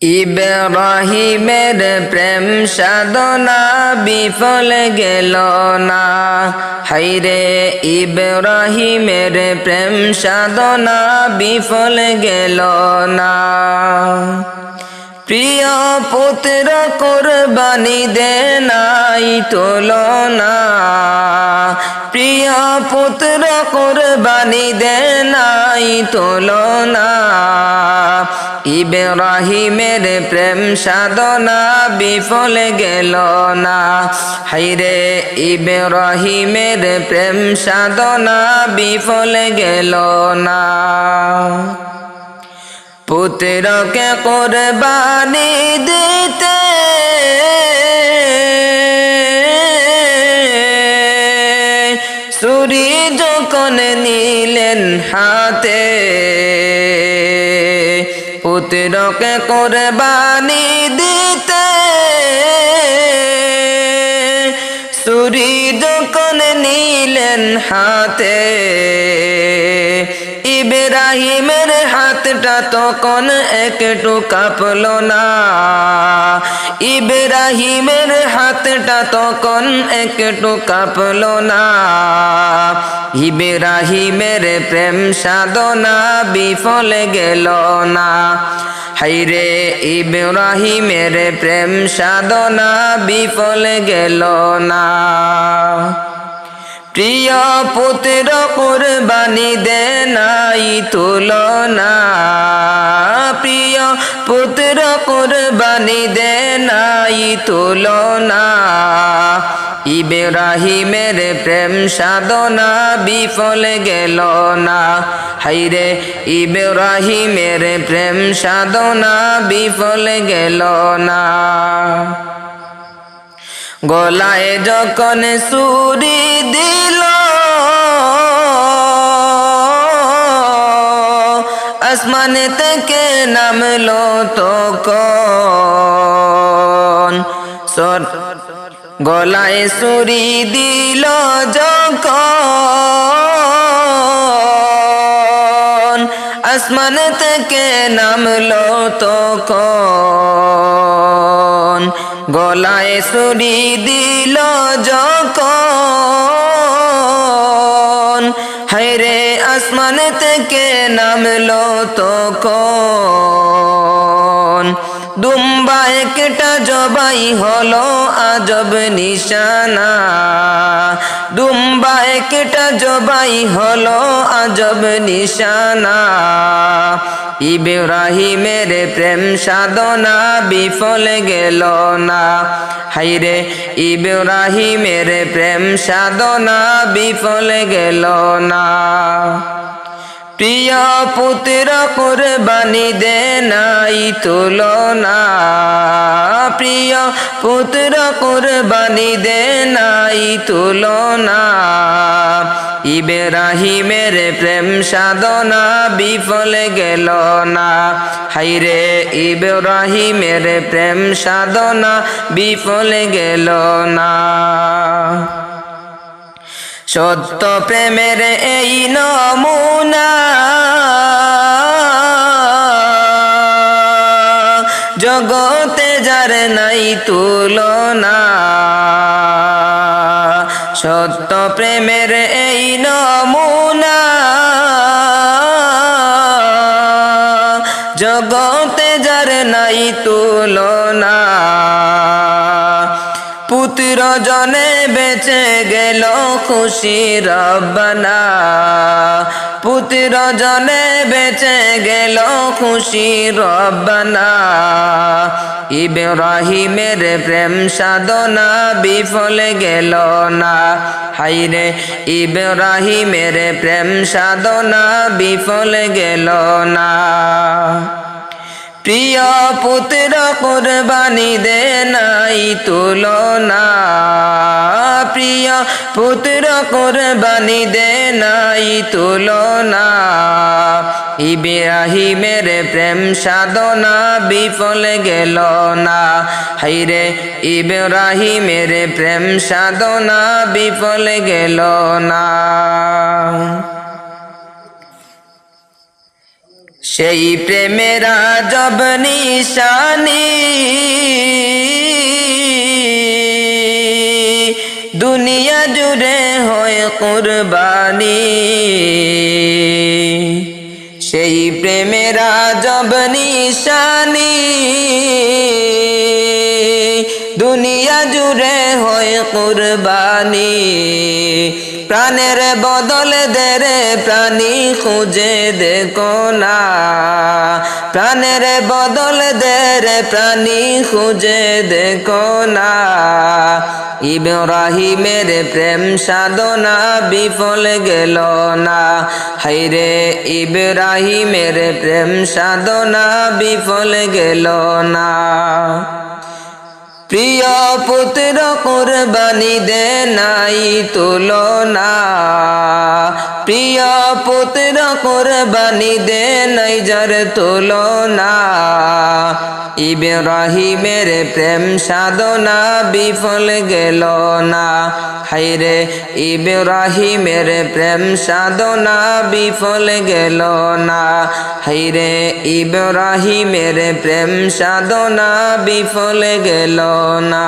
ইব্রাহিমের প্রেম সাধনা বিফল গেল না। হাইরে ইব্রাহিমের প্রেম সাধনা বিফল গেল না। প্রিয় পুত্র, কোরবানি দে নাই তুলনা। প্রিয় পুত্র, কোরবানি দে নাই তুলনা। ইব্রাহিমের প্রেম সাধনা বিফল গেল না। হাইরে ইব্রাহিমের প্রেম সাধনা বিফল গেল না। পুত্রকে কোরবানি দিতে সুরি যখন নিলেন হাতে পুত্রকে কোরবানি দিতে। সুরি যখন নিলেন হাতে, ইব্রাহিমের হাতটা তখন একটু কাঁপল না। ইব্রাহিমের হাতটা তখন একটু কাঁপল না। ইব্রাহিমের প্রেম সাধনা বিফল গেল না। হাইরে ইব্রাহিমের প্রেম সাধনা বিফল গেল না। প্রিয় পুত্র কোরবানি দে নাই তুলনা। প্রিয় পুত্র কোরবানি দে নাই তুলনা। ইব্রাহিমের প্রেম সাধনা বিফল গেল না। হাইরে ইব্রাহিমের প্রেম সাধনা বিফল গেল না। গলায় যখন সুরি দিল, আসমান থেকে নামলো তখন। সর গলায় সুরি দিল যখন। আসমান থেকে নামলো তখন। গলায় সুরি দিল যখন। হাইরে আসমান থেকে নামলো তখন। দুম্বা একটা জবাই হলো আজব নিশানা। দুম্বা একটা জবাই হলো আজব নিশানা। ইব্রাহিমের প্রেম সাধনা বিফল গেল না। হাইরে ইব্রাহিমের প্রেম সাধনা বিফল গেল না। প্রিয় পুত্র কোরবানি দে নাই তুলনা। প্রিয় পুত্র কোরবানি দে নাই তুলনা। ইব্রাহিমের প্রেম সাধনা বিফল গেল না হাইরে ইব্রাহিমের প্রেম সাধনা বিফল গেল না সত্য প্রেমের এই নমুনা। জগতে যার নাই তুলনা। সত্য প্রেমের এই নমুনা। জগতে যার নাই তুলনা। পুত্র জনে বেঁচে গেল খুশি রব্বানা। পুত্র জনে বেঁচে গেল খুশি রব্বানা। ইব্রাহিমের প্রেম সাধনা বিফল গেল না। হাইরে ইব্রাহিমের প্রেম সাধনা বিফল গেল না। প্রিয় পুত্র কোরবানি দে নাই তুলনা। প্রিয় পুত্র কোরবানি দে নাই তুলনা। ইব্রাহিমের প্রেম সাধনা বিফল গেল না হাইরে ইব্রাহিমের প্রেম সাধনা বিফল গেল না সেই প্রেমেরা জব নিশানি। জুড়ে হয় কুরবানি। সেই প্রেমেরা জব নিশানি। দুনিয়া জুড়ে হয় কুরবানি। প্রাণের বদল দে রে, প্রাণী খুঁজে দেখো না। প্রাণের বদল দে রে, প্রাণী খুঁজে দেখো না। ইব্রাহিমের প্রেম সাধনা বিফল গেল না। হাইরে ইব্রাহিমের প্রেম সাধনা বিফল গেল না। প্রিয় পুত্র কুরবানি দে নাই তুলনা। প্রিয় পুত্র কুরবানি দে নাই যার তুলনা। ইব্রাহিমের প্রেম সাধনা বিফল গেল না। হাইরে ইব্রাহিমের প্রেম সাধনা বিফল গেল না। হাইরে ইব্রাহিমের প্রেম সাধনা বিফল গেল না।